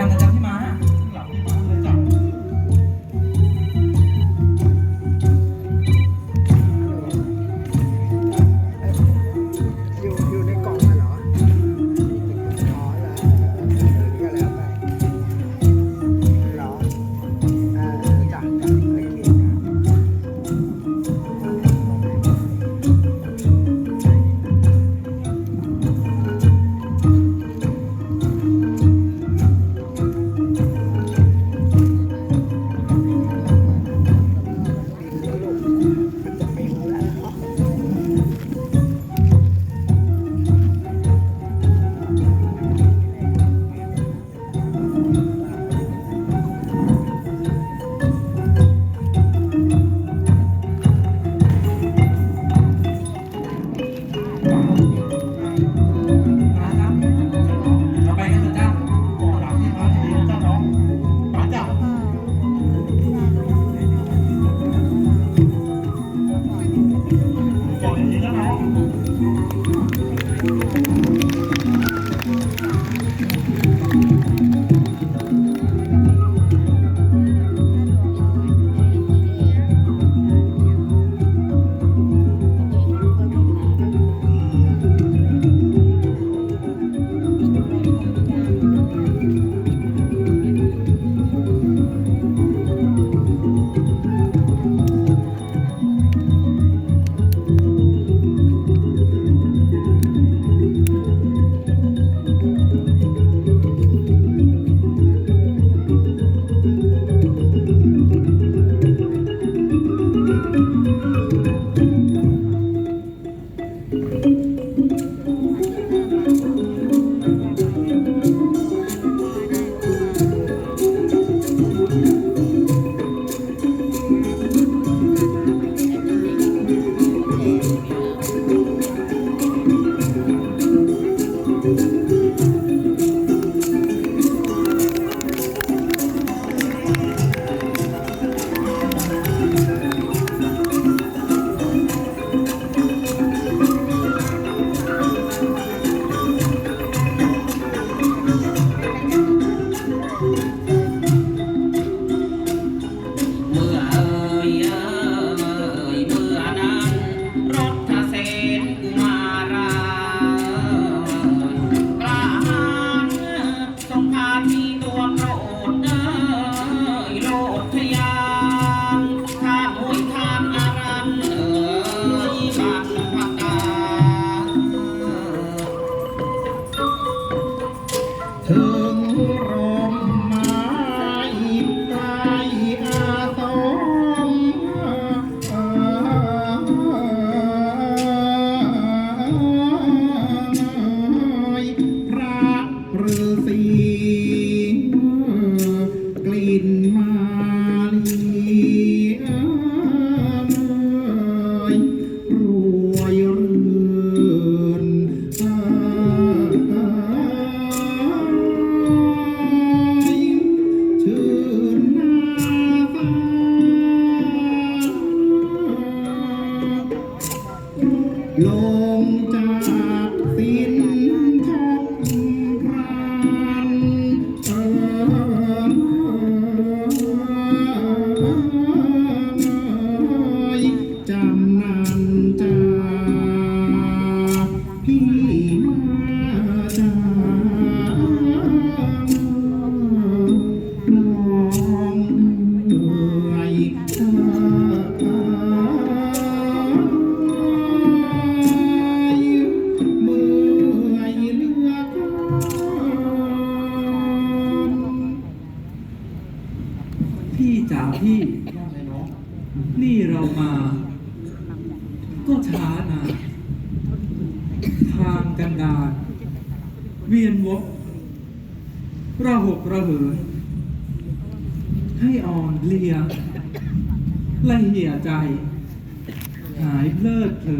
around the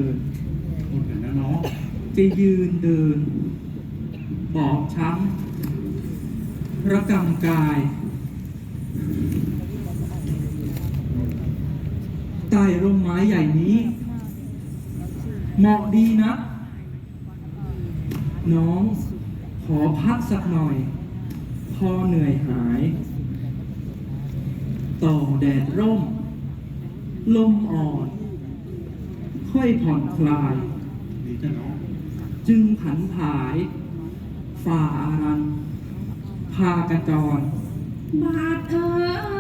ดินหมดอย่นั้นเนาะจะยืนเดิน บอกช้ำระกำกาย ใต้ร่มไม้ใหญ่นี้ เหมาะดีนะ น้องขอพักสักหน่อย พอเหนื่อยหาย ต่อแดดร่ม ลมอ่อน ค่อยผ่อนคลาย จึงผันผายฝ่าอารันพากระจร บาดเอ๋ย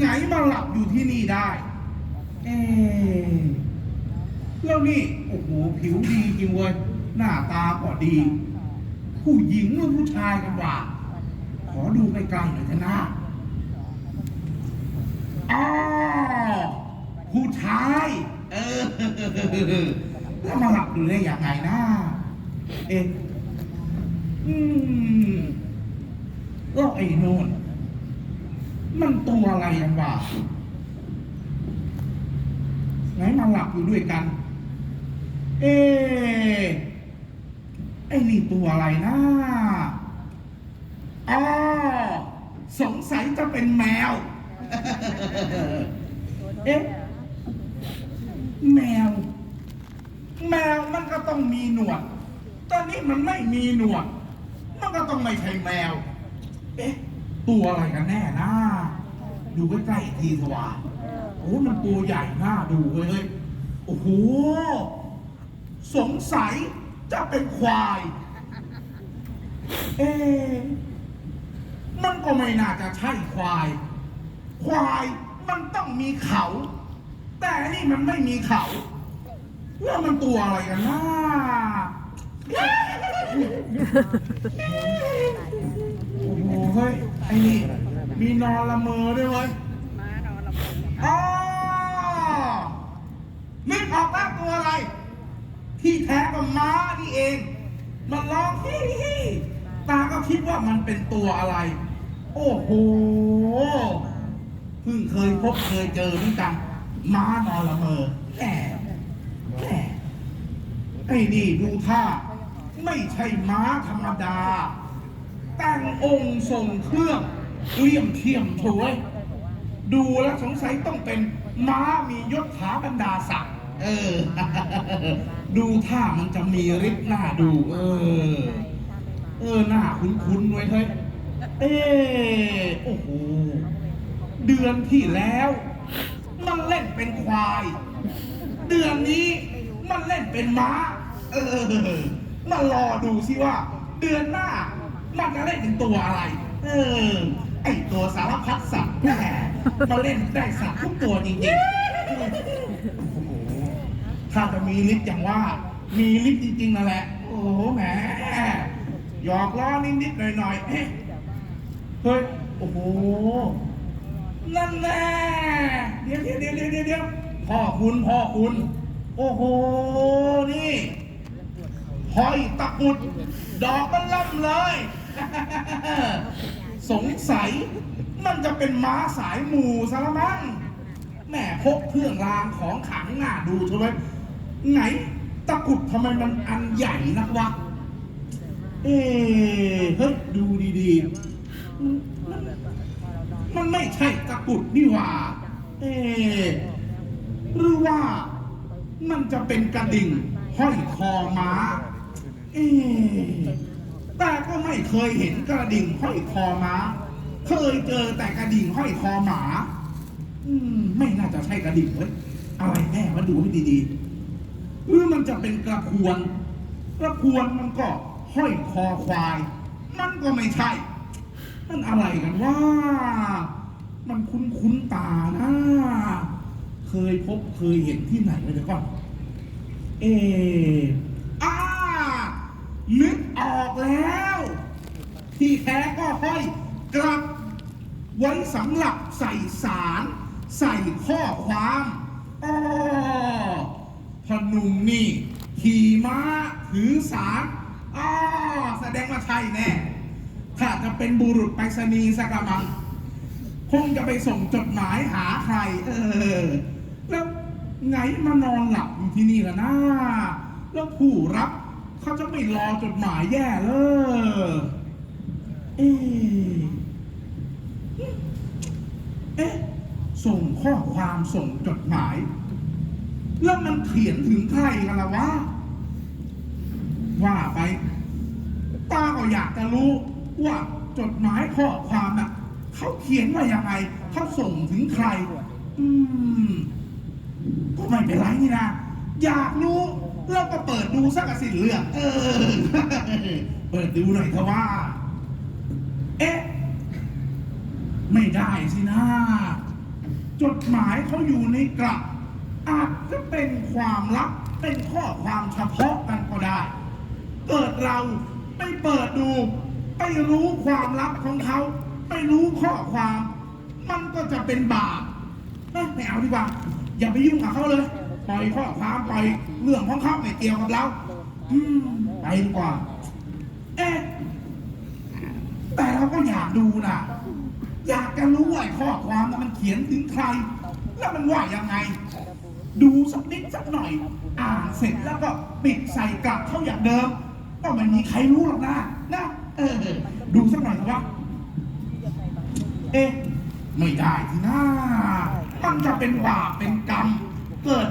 ไงมาหลับอยู่ที่นี่ได้ เอ๊ะแล้วนี่ โอ้โห ผิวดีจริงเว้ย หน้าตาก็ดี ผู้หญิงหรือผู้ชายกันว่ะขอดูใกล้ๆหน่อยเถอะนะอ๋อผู้ชาย เออ แล้วมาหลับอยู่ได้ยังไงนะ เอ๊ะอืมแล้วไอ้โน่น มันตัวอะไรกันวะไหนมาหลับอยู่ด้วยกัน เอ๊ะไอ้นี่ตัวอะไรนะอ๋อสงสัยจะเป็นแมว เอ๊ะ แมว แมวมันก็ต้องมีหนวด ตอนนี้มันไม่มีหนวด มันก็ต้องไม่ใช่แมว เอ๊ะ ตัวอะไรกันแน่นะดูใกล้ๆอีกทีสว่างโอ้มันตัวใหญ่น่าดูเว้ยเฮ้ยโอ้โห สงสัยจะเป็นควาย เอ๊ะมันก็ไม่น่าจะใช่ควาย ควายมันต้องมีเขา แต่นี่มันไม่มีเขา แล้วมันตัวอะไรกันนะโอ้โหเฮ้ย ไอ้นี่มีนอนละเมอด้วยเว้ยอ๋อนึกออกแล้วตัวอะไร ที่แท้ก็ม้านี่เอง มันร้องฮิฮิตาก็คิดว่ามันเป็นตัวอะไร โอ้โหเพิ่งเคยพบเคยเจอเหมือนกัน ม้านอนละเมอแหมแหมไอ้นี่ดูท่า ไม่ใช่ม้าธรรมดา แต่งองค์ทรงเครื่องเลี่ยมเทียมถวย ดูแล้วสงสัยต้องเป็นม้ามียศถาบรรดาศักดิ์เออ ดูท่ามันจะมีฤทธิ์หน้าดู เออ เออหน้าคุ้นๆไว้เฮ้ยเออโอ้โหเดือนที่แล้ว มันเล่นเป็นควาย เดือนนี้มันเล่นเป็นม้า เออมารอดูสิว่า เดือนหน้า มันจะเล่นเป็นตัวอะไร เออ ไอตัวสารพัดสัตว์แหมมาเล่นได้สัตว์ทุกตัวจริงๆโอ้โหถ้าจะมีฤทธิ์อย่างว่า มีฤทธิ์จริงๆนั่นแหละ โอ้โหแหมหยอกล้อนิดๆหน่อยๆเอ๊ะเฮ้ยโอ้โหนั่นแน่เดี๋ยวเดี๋ยวเดี๋ยวเดี๋ยวเดี๋ยวเดี๋ยวพ่อคุณพ่อคุณ โอ้โห นี่หอยตะกรุด ดอกมันล่ำเลย สงสัยมันจะเป็นม้าสายหมู่ซะละมั้งแหมพกเครื่องรางของขลังน่าดูใช่ไหมไหนตะกุดทำไมมันอันใหญ่นักวะ เอ๊ะเฮ้ยดูดีๆมันมันมันไม่ใช่ตะกุดนี่หว่า เอะหรือว่ามันจะเป็นกระดิ่งห้อยคอม้า เอะ แต่ก็ไม่เคยเห็นกระดิ่งห้อยคอม้า เคยเจอแต่กระดิ่งห้อยคอหมา อืม ไม่น่าจะใช่กระดิ่งเว้ยอะไรแน่มาดูให้ดีๆหรือมันจะเป็นกระพวนกระพวนมันก็ห้อยคอควาย มันก็ไม่ใช่ มันอะไรกันว่า มันคุ้นคุ้นๆตานะ เคยพบเคยเห็นที่ไหนเดี๋ยวก่อน เอออ่า นึกออกแล้ว ที่แท้ก็ห้อยกลับ ไว้สำหรับใส่สาร ใส่ข้อความอ๋อพนุ่มนี่ขี่ม้าถือสารอ๋อแสดงว่าใช่แน่ถ้าจะเป็นบุรุษไปรษณีย์สักมังคงจะไปส่งจดหมายหาใคร เออ แล้วไงมานอนหลับอยู่ที่นี่ล่ะนะแล้วผู้รับ เขาจะไม่รอจดหมายแย่เลยเอ๊ะเอ๊ะ ส่งข้อความส่งจดหมาย แล้วมันเขียนถึงใครกันล่ะวะ ว่าไปตาก็อยากจะรู้ว่าจดหมายข้อความน่ะเขาเขียนว่ายังไง เขาส่งถึงใคร อืม ก็ไม่เป็นไรนี่นะ อยากรู้ เราก็เปิดดูสักสิเรื่องเออ เปิดดูหน่อยเถอะว่า เอ๊ะ ไม่ได้สินะ จดหมายเขาอยู่ในกระอาจจะเป็นความลับ เป็นข้อความเฉพาะกันก็ได้ เกิดเราไปเปิดดู ไปรู้ความลับของเขา ไปรู้ข้อความ มันก็จะเป็นบาปไม่เอาดีกว่า อย่าไปยุ่งกับเขาเลย ปล่อยข้อความปล่อยเรื่องของเขาไม่เกี่ยวกับเราอืมไปดีกว่า เอ๊ะแต่เราก็อยากดูนะอยากจะรู้ว่าข้อความนั้นมันเขียนถึงใคร แล้วมันว่ายังไง ดูสักนิดสักหน่อย อ่านเสร็จแล้วก็ปิดใส่กลับเข้าอย่างเดิมก็ไม่มีใครรู้หรอกนะนะเออ ดูสักหน่อยเถอะวะเอ๊ะไม่ได้ทีนะมันจะเป็นบาปเป็นกรรมเกิด